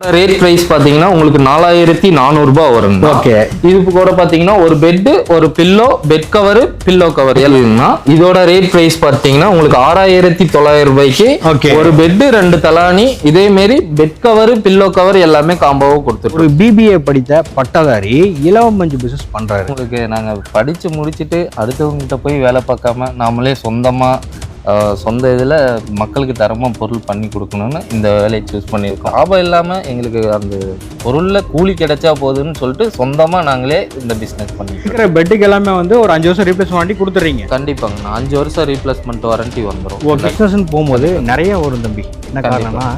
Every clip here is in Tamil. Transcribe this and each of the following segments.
ரேட் பிரைஸ் பாத்தீங்கன்னா உங்களுக்கு நாலாயிரத்தி நானூறுபா வருங்க ஓகே இது கூட பாத்தீங்கன்னா ஒரு பெட் ஒரு pillow bed cover pillow cover எல்லாம். இதோட ரேட் பிரைஸ் பாத்தீங்கன்னா உங்களுக்கு ஆறாயிரத்தி தொள்ளாயிரம் ரூபாய்க்கு. ஒரு பெட் ரெண்டு தலானி இதே மாரி பெட் கவர் பில்லோ கவர் எல்லாமே காம்போவா கொடுத்துருக்கோம் ஒரு பிபிஏ படித்த பட்டதாரி இலவம் மஞ்சு பிசினஸ் பண்றாரு. உங்களுக்கு நாங்க படிச்சு முடிச்சுட்டு அடுத்தவங்ககிட்ட போய் வேலை பார்க்காம நாமளே சொந்தமா சொந்த இதுல மக்களுக்கு தரமா பொருள் பண்ணி கொடுக்கணும்னு இந்த வேலையை சூஸ் பண்ணியிருக்கோம். லாபம் இல்லாம எங்களுக்கு அந்த பொருள்ல கூலி கிடைச்சா போதுன்னு சொல்லிட்டு சொந்தமா நாங்களே இந்த பிசினஸ் பண்ணிருக்கோம் இருக்கிற பெட்டுக்கு எல்லாமே வந்து ஒரு அஞ்சு வருஷம் ரீப்ளேஸ் பண்ணி கொடுத்துறீங்க கண்டிப்பாங்க. நான் அஞ்சு வருஷம் ரீப்ளேஸ்மெண்ட் வாரண்டி வந்துடும் ஒரு பிஸ்னஸ்ன்னு போகும்போது நிறைய வரும் தம்பி. என்ன காரணம்னா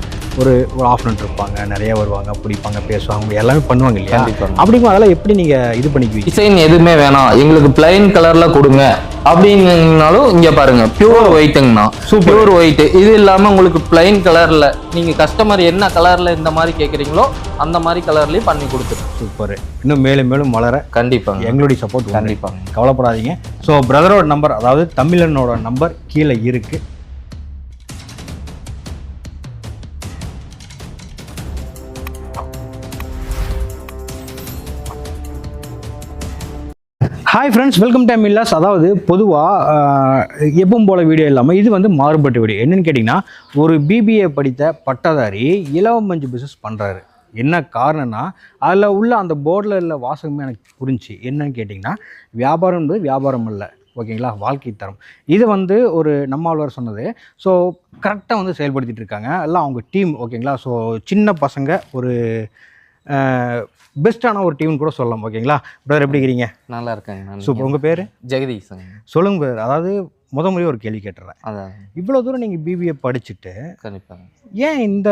ஒரு ஒரு ஆஃப் இருப்பாங்க நிறைய வருவாங்க பிடிப்பாங்க பேசுவாங்க எல்லாமே பண்ணுவாங்க இல்லையா? அப்படிங்கும் அதெல்லாம் எப்படி நீங்க இது பண்ணிக்குவீங்க? டிசைன் எதுவுமே வேணாம். எங்களுக்கு பிளைன் கலர்ல கொடுங்க. அப்படின்னாலும் இங்க பாருங்க பியூர் ஒயிட்டுங்கண்ணா பியூர் ஒயிட் இது இல்லாம உங்களுக்கு பிளைன் கலர்ல நீங்க கஸ்டமர் என்ன கலர்ல இந்த மாதிரி கேக்குறீங்களோ அந்த மாதிரி கலர்லயும் பண்ணி கொடுத்துருக்கோம் சூப்பர். இன்னும் மேலும் மேலும் வளர கண்டிப்பாங்க. எங்களுடைய சப்போர்ட் கண்டிப்பாங்க. கவலைப்படாதீங்க. ஸோ பிரதரோட நம்பர் அதாவது தமிழனோட நம்பர் கீழே இருக்கு. ஹாய் ஃப்ரெண்ட்ஸ் வெல்கம் டைம் இல்லாஸ் அதாவது பொதுவாக எப்பவும் போல வீடியோ இல்லாமல் இது வந்து மாறுபட்ட வீடியோ என்னன்னு கேட்டிங்கன்னா ஒரு பிபிஏ படித்த பட்டதாரி இலவம் மஞ்சு பிஸ்னஸ் பண்ணுறாரு என்ன காரணம்னா அதில் உள்ள அந்த போர்டில் உள்ள வாசகமே எனக்கு புரிஞ்சு என்னன்னு கேட்டிங்கன்னா வியாபாரம் என்பது வியாபாரம் இல்லை ஓகேங்களா? வாழ்க்கை தரம். இது வந்து ஒரு நம்மாழ்வார் சொன்னது. ஸோ கரெக்டாக வந்து செயல்படுத்திகிட்டு இருக்காங்க. எல்லாம் அவங்க டீம் ஓகேங்களா? ஸோ சின்ன பசங்க ஒரு பெஸ்ட்டான ஒரு டீம்னு கூட சொல்லலாம் ஓகேங்களா பிரதர் எப்படி இருக்கிறீங்க நல்லா இருக்காங்க நான் சூப்பர் உங்கள் பேர்? ஜெகதீஷங்க சொல்லுங்க பிரதர் அதாவது முத முறையே ஒரு கேள்வி கேட்டுறேன். அதான். இவ்வளோ தூரம் நீங்கள் பிபிஏ படிச்சுட்டு கண்டிப்பாங்க ஏன் இந்த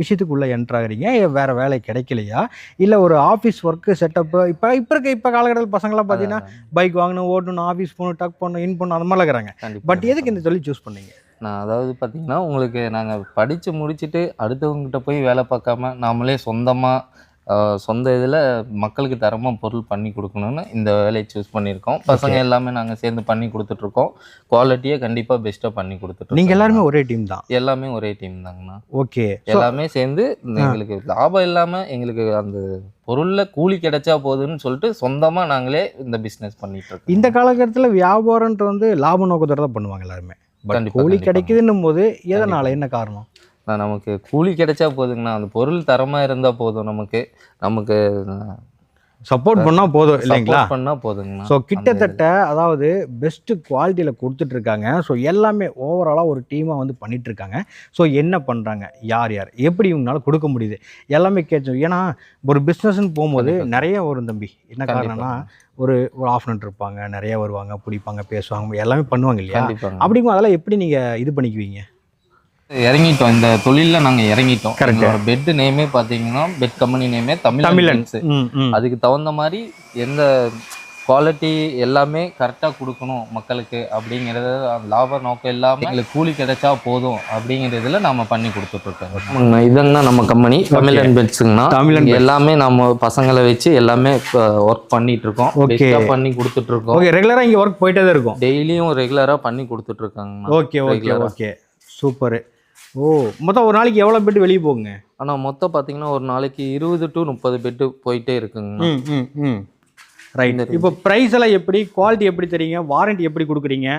விஷயத்துக்குள்ளே என்ட்ரு ஆகுறீங்க? ஏன் வேறு வேலை கிடைக்கலையா? இல்லை ஒரு ஆஃபீஸ் ஒர்க்கு செட்டப்பு இப்போ இப்போ இருக்க இப்போ காலகட்டத்தில் பசங்களாம் பார்த்தீங்கன்னா பைக் வாங்கணும் ஓட்டணும் ஆஃபீஸ் போகணும் டக் பண்ணணும் இன் பண்ணணும் அந்த மாதிரிலாம் இருக்கிறாங்க. பட் எதுக்கு இந்த தொழில் சூஸ் பண்ணீங்க? நான் அதாவது பார்த்தீங்கன்னா உங்களுக்கு நாங்கள் படித்து முடிச்சுட்டு அடுத்தவங்ககிட்ட போய் வேலை பார்க்காம நாமளே சொந்தமாக சொந்த இதில் மக்களுக்கு தரமாக பொருள் பண்ணி கொடுக்கணும்னு இந்த வேலையை சூஸ் பண்ணியிருக்கோம். பசங்க எல்லாமே நாங்கள் சேர்ந்து பண்ணி கொடுத்துட்ருக்கோம். குவாலிட்டியை கண்டிப்பாக பெஸ்ட்டாக பண்ணி கொடுத்துட்டு நீங்கள் எல்லாருமே ஒரே டீம் தான்? எல்லாமே ஒரே டீம் தாங்கண்ணா. ஓகே எல்லாமே சேர்ந்து எங்களுக்கு லாபம் இல்லாமல் எங்களுக்கு அந்த பொருளில் கூலி கிடைச்சா போதுன்னு சொல்லிட்டு சொந்தமாக நாங்களே இந்த பிஸ்னஸ் பண்ணிட்டு இருக்கோம். இந்த காலகட்டத்தில் வியாபாரம்ன்றது வந்து லாப நோக்கத்தோட தான் பண்ணுவாங்க எல்லாருமே. பட் கூலி. கிடைக்குதுன்னும் போது எதனால? என்ன காரணம்? நமக்கு கூலி கிடைச்சா போதுங்கண்ணா. அந்த பொருள் தரமாக இருந்தால் போதும் நமக்கு. நமக்கு சப்போர்ட் பண்ணா போதும் இல்லைங்களா? பண்ணா போதுங்கண்ணா ஸோ கிட்டத்தட்ட அதாவது பெஸ்ட்டு குவாலிட்டியில் கொடுத்துட்டு இருக்காங்க ஸோ எல்லாமே ஓவராலாக ஒரு டீமாக வந்து பண்ணிட்டு இருக்காங்க ஸோ என்ன பண்ணுறாங்க யார் யார்? எப்படி இவங்களால கொடுக்க முடியுது? எல்லாமே கேட்டோம் ஏன்னா ஒரு பிஸ்னஸ்ன்னு போகும்போது நிறைய வரும் தம்பி. என்ன காரணம்னா ஒரு ஒரு ஆஃப் இருப்பாங்க நிறைய வருவாங்க பிடிப்பாங்க பேசுவாங்க எல்லாமே பண்ணுவாங்க இல்லையா? அப்படிங்கும் அதெல்லாம் எப்படி நீங்கள் இது பண்ணிக்குவீங்க? இறங்கிட்டோம். இந்த தொழில்ல நாங்க இறங்கிட்டோம். எங்களோட பெட் நேமே பாத்தீங்கன்னா பெட் கம்பெனி நேமே தமிழ் தமிழன். தமிழ் ம் ம். அதுக்கு தகுந்த மாதிரி எந்த குவாலிட்டி எல்லாமே கரெக்டாக கொடுக்கணும் மக்களுக்கு அப்படிங்கிறத லாப நோக்கம் இல்லாமல் எங்களுக்கு கூலி கிடைச்சா போதும் அப்படிங்கிறதுல நாம பண்ணி கொடுத்துட்ருக்கோம். இதுங்கண்ணா நம்ம கம்பெனி தமிழன் பெட்ஸுங்கண்ணா தமிழன் இங்க எல்லாமே நம்ம பசங்களை வச்சு எல்லாமே ஒர்க் பண்ணிட்டு இருக்கோம் பண்ணி கொடுத்துட்டு இருக்கோம் ஓகே ரெகுலராக இங்கே ஒர்க் போயிட்டே தான் இருக்கும். டெய்லியும் ரெகுலராக பண்ணி கொடுத்துட்டு இருக்காங்கண்ணா ஓகே ஓகே. ஓகே சூப்பரு ஓ மொத்தம் ஒரு நாளைக்கு எவ்வளோ பெட் வெளியே போகுங்க? ஆனா மொத்தம் பாத்தீங்கன்னா ஒரு நாளைக்கு இருபது டு முப்பது பெட்டு போயிட்டே இருக்குங்கண்ணா. ம் ம் ம். ரைட் இப்போ ப்ரைஸ் எல்லாம் எப்படி? குவாலிட்டி எப்படி தரீங்க வாரண்டி எப்படி கொடுக்குறீங்க?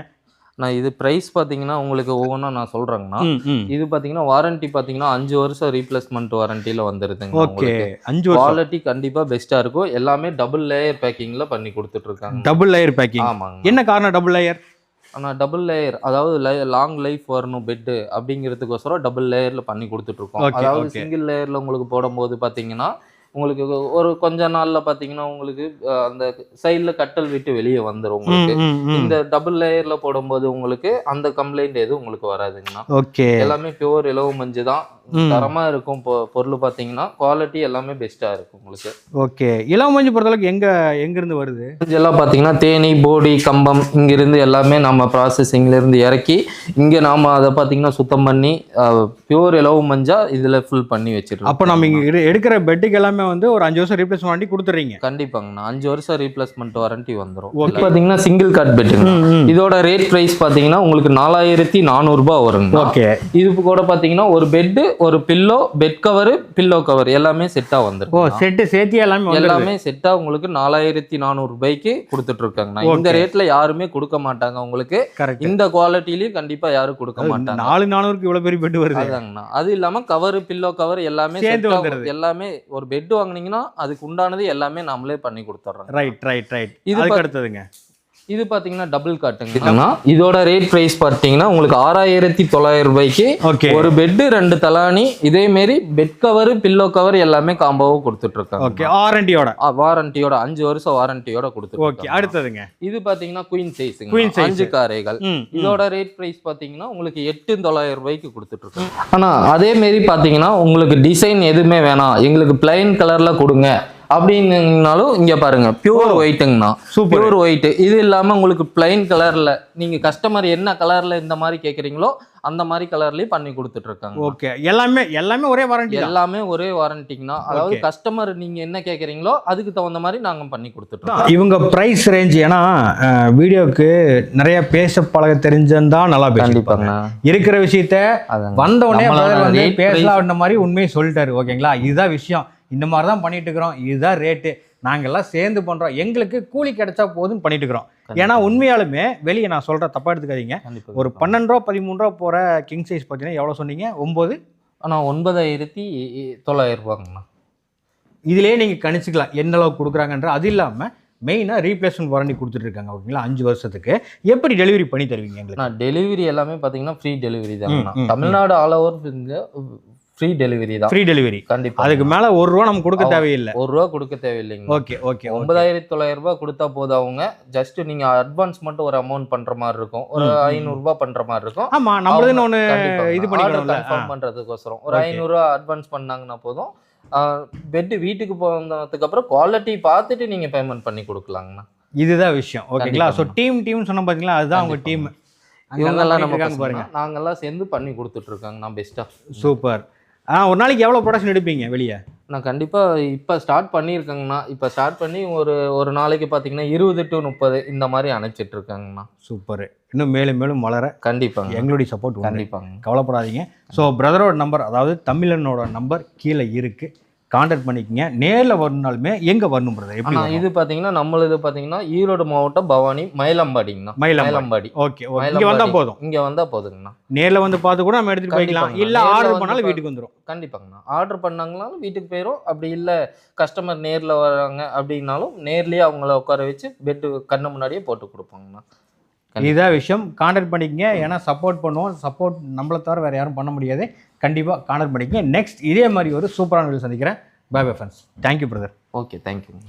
நான் இது பிரைஸ் பாத்தீங்கன்னா உங்களுக்கு ஒவ்வொன்றா நான் ம் இது பாத்தீங்கன்னா வாரண்டி பாத்தீங்கன்னா அஞ்சு வருஷம் ரீப்ளேஸ்மெண்ட் வாரண்டில வந்துருதுங்க ஓகே அஞ்சு குவாலிட்டி கண்டிப்பா பெஸ்டா இருக்கும். எல்லாமே டபுள் லேயர் பேக்கிங்ல பண்ணி கொடுத்துட்டு இருக்காங்க. டபுள் லேயர் பேக்கிங் ஆமாங்க என்ன காரணம் டபுள் லேயர் ஆனா டபுள் லேயர் அதாவது லாங் லைஃப் வரணும் பெட்டு அப்படிங்கிறதுக்கோசரம் டபுள் லேயர்ல பண்ணி கொடுத்துட்டு இருக்கோம் Okay, அதாவது. சிங்கிள் லேயர்ல உங்களுக்கு போடும்போது பாத்தீங்கன்னா உங்களுக்கு ஒரு கொஞ்ச நாள்ல பாத்தீங்கன்னா உங்களுக்கு அந்த சைடுல கட்டல் விட்டு வெளியே வந்துரும் உங்களுக்கு. இந்த டபுள் லேயர்ல போடும்போது உங்களுக்கு அந்த கம்ப்ளைண்ட் எதுவும் உங்களுக்கு வராதுங்கண்ணா. ஓகே. எல்லாமே பியூர் இலவு மஞ்சு தான். ம். தரமா இருக்கும் பொ- பொருள் பாத்தீங்கன்னா குவாலிட்டி எல்லாமே பெஸ்டா இருக்கும் உங்களுக்கு. ஓகே. இளம் மஞ்சு பொறுத்தளவுக்கு எங்க எங்க இருந்து வருது? இதெல்லாம் பாத்தீங்கன்னா தேனி போடி கம்பம் இங்கிருந்து எல்லாமே நம்ம ப்ராசஸிங்ல இருந்து இறக்கி இங்க நாம அதை பாத்தீங்கன்னா சுத்தம் பண்ணி பியூர் இலவு மஞ்சா இதுல ஃபுல் பண்ணி வச்சிருக்கோம் அப்போ நம்ம இங்க எடு- எடுக்கிற பெட்டுக்கு எல்லாமே வந்து ஒரு அஞ்சு வருஷம் ரீப்ளேஸ் பண்ணி கொடுத்துறீங்க. கண்டிப்பாங்கண்ணா அஞ்சு வருஷம் ரீப்ளேஸ்மெண்ட் வாரண்டி. இது பாத்தீங்கன்னா சிங்கிள் கார்ட் பெட்டுங்க இதோட ரேட் பிரைஸ் பாத்தீங்கன்னா உங்களுக்கு நாலாயிரத்தி நானூறுபா வருங்க. ஓகே. இது கூட பாத்தீங்கன்னா ஒரு பெட்டு ஒரு pillow bed cover pillow cover எல்லாமே செட்டா ஓ வந்துருக்கு. செட்டு சேர்த்தி எல்லாமே செட்டா உங்களுக்கு நாலாயிரத்தி நானூறு ரூபாய்க்கு கொடுத்துட்டு இருக்காங்கண்ணா இந்த. ரேட்ல யாருமே கொடுக்க மாட்டாங்க உங்களுக்கு. இந்த குவாலிட்டிலயும் கண்டிப்பா யாரும் கொடுக்க மாட்டாங்க. நாலு நானூறுக்கு இவ்வளவு பெரிய பெட் வருது. அதாங்கண்ணா. அது இல்லாம கவர் பில்லோ கவர் எல்லாமே. எல்லாமே ஒரு பெட் வாங்குனீங்கன்னா அதுக்கு உண்டானது எல்லாமே நம்மளே பண்ணி கொடுத்துட்றோம். ரைட் ரைட் ரைட் இது அடுத்ததுங்க. இது பாத்தீங்கன்னா டபுள் காட்டுங்க இதோட ரேட் பிரைஸ் பாத்தீங்கன்னா உங்களுக்கு ஆறாயிரத்தி தொள்ளாயிரம் ரூபாய்க்கு ஓகே ஒரு பெட்டு ரெண்டு தலானி இதே மாரி பெட் கவர் பில்லோ கவர் எல்லாமே காம்போவா கொடுத்துட்டு ஓகே இருக்காங்க ஆரண்டியோட வாரண்டியோட அஞ்சு வருஷம் வாரண்டியோட கொடுத்துட்டு ஓகே இருக்காங்க. அடுத்ததுங்க. இது பாத்தீங்கன்னா குயின் சைஸ் Queen size. அஞ்சு காரைகள். இதோட ரேட் பிரைஸ் பாத்தீங்கன்னா உங்களுக்கு எட்டு தொள்ளாயிரம் ரூபாய்க்கு கொடுத்துட்டு இருக்கோம் ஆனா அதே மாரி பாத்தீங்கன்னா உங்களுக்கு டிசைன் எதுவுமே வேணாம். எங்களுக்கு பிளைன் கலர்ல கொடுங்க. அப்படின்னாலும் இங்க பாருங்க பியூர் ஒயிட்டுங்கண்ணா சூப்பர் பியூர் ஒயிட் இது இல்லாம உங்களுக்கு பிளைன் கலர்ல நீங்க கஸ்டமர் என்ன கலர்ல இந்த மாதிரி கேக்குறீங்களோ அந்த மாதிரி கலர்லயும் பண்ணி கொடுத்துட்டு இருக்காங்க ஓகே எல்லாமே எல்லாமே ஒரே வாரண்டி எல்லாமே ஒரே வாரண்டிங்கண்ணா அதாவது. கஸ்டமர் நீங்க என்ன கேக்குறீங்களோ அதுக்கு தகுந்த மாதிரி நாங்க பண்ணி கொடுத்துட்டு இருக்கோம் இவங்க பிரைஸ் ரேஞ்ச் ஏன்னா வீடியோக்கு நிறைய பேச பழக தெரிஞ்சிருந்தா நல்லா பேசிப்பாங்க. இருக்கிற விஷயத்த. வந்த உடனே பேசலாம் மாதிரி உண்மையை சொல்லிட்டாரு ஓகேங்களா? இதுதான் விஷயம். இந்த மாதிரி தான் பண்ணிட்டு இருக்கிறோம். இதுதான் ரேட்டு நாங்க எல்லாம் சேர்ந்து பண்றோம். எங்களுக்கு கூலி கிடைச்சா போதும் பண்ணிட்டு இருக்கிறோம். ஏன்னா உண்மையாலுமே வெளியே நான் சொல்றேன் தப்பா எடுத்துக்காதீங்க. ஒரு பன்னெண்டு ரூபா பதிமூணு ரூபா போற கிங் சைஸ் பார்த்தீங்கன்னா எவ்வளவு சொன்னீங்க? ஒன்பது? ஆனா ஒன்பதாயிரத்தி தொள்ளாயிரம் ரூபாங்கண்ணா இதுலயே நீங்க கணிச்சுக்கலாம். எந்த அளவுக்கு கொடுக்குறாங்கன்ற. அது இல்லாம மெயினாக ரீப்ளேஸ்மெண்ட் வாரண்டி கொடுத்துட்டு இருக்காங்க ஓகேங்களா? அஞ்சு வருஷத்துக்கு. எப்படி டெலிவரி பண்ணி தருவீங்க எங்களுக்கு? நான் டெலிவரி எல்லாமே பாத்தீங்கன்னா ஃப்ரீ டெலிவரி ம், Tamil Nadu all over free delivery தான். ஃப்ரீ டெலிவரி கண்டிப்பா. அதுக்கு மேல ஒரு ரூபா நம்ம கொடுக்க. தேவையில்லை. ஒரு ரூபா கொடுக்க தேவையில்லைங்க. ஓகே ஓகே ஒன்பதாயிரத்தி தொள்ளாயிரம் ரூபாய் கொடுத்தா போதும் அவங்க. ஜஸ்ட் நீங்க அட்வான்ஸ் மட்டும் ஒரு அமௌண்ட் பண்ற மாதிரி இருக்கும். ஒரு. ஐநூறு ரூபாய் பண்ற மாதிரி இருக்கும். ஆமா நம்மளுதுன்னு ஒன்று. இது confirm ஆ. பண்றதுக்கோசரம். ஒரு Okay. ஐநூறு ரூபா அட்வான்ஸ் பண்ணாங்கன்னா போதும். பெட் வீட்டுக்கு போனதுக்கு அப்புறம் குவாலிட்டி பார்த்துட்டு நீங்க பேமெண்ட் பண்ணி கொடுக்கலாங்கண்ணா. இதுதான் விஷயம். ஓகேங்களா ஸோ. டீம் டீம் சொன்ன பார்த்தீங்களா அதுதான் உங்க டீம் இவங்கெல்லாம் நம்ம பாருங்க. நாங்கெல்லாம் சேர்ந்து பண்ணி கொடுத்துட்டு இருக்காங்க நான் பெஸ்டா சூப்பர் ஆ ஒரு நாளைக்கு எவ்வளோ ப்ரொடக்ஷன் எடுப்பீங்க வெளியே? நான் கண்டிப்பா இப்ப ஸ்டார்ட் பண்ணியிருக்கேங்கண்ணா. இப்ப ஸ்டார்ட் பண்ணி ஒரு ஒரு நாளைக்கு பாத்தீங்கன்னா இருபது டு முப்பது இந்த மாதிரி அணைச்சிட்டு இருக்காங்கண்ணா சூப்பர். இன்னும் மேலும் மேலும் வளர கண்டிப்பாங்க. எங்களுடைய சப்போர்ட் கண்டிப்பாங்க. கவலைப்படாதீங்க. ஸோ பிரதரோட நம்பர் அதாவது தமிழனோட நம்பர் கீழே இருக்கு. கான்டாக்ட் பண்ணிக்கங்க. நேரில் வரணுனாலுமே எங்கே வரணும் பிரதர் எப்படி இது பாத்தீங்கன்னா நம்மளது பாத்தீங்கன்னா ஈரோடு மாவட்டம் பவானி மயிலம்பாடிங்கண்ணா. மயிலம் மயிலம்பாடி. Okay okay. இங்கே வந்தால் போதும். இங்க வந்தா போதுங்கண்ணா. நேரில் வந்து பார்த்து கூட நம்ம எடுத்துகிட்டு போய்க்கலாம். இல்லை ஆர்டர் பண்ணாலும் வீட்டுக்கு வந்துடும் கண்டிப்பாங்கண்ணா. ஆர்டர் பண்ணாங்கனாலும் வீட்டுக்கு போயிடும் அப்படி இல்லை கஸ்டமர் நேர்ல வராங்க அப்படின்னாலும் நேர்லயே அவங்கள உட்கார வச்சு பெட்டு கண்ணு முன்னாடியே போட்டு கொடுப்பாங்கண்ணா. இதான் விஷயம். கான்டாக்ட் பண்ணிக்கங்க. ஏன்னா சப்போர்ட் பண்ணுவோம். சப்போர்ட் நம்மளை தவிர வேறு யாரும் பண்ண முடியாது. கண்டிப்பாக கான்டாக்ட் பண்ணிக்கங்க. நெக்ஸ்ட் இதே மாதிரி ஒரு சூப்பரான வீடியோ சந்திக்கிறேன். Bye bye friends thank you brother okay தேங்க்யூங்க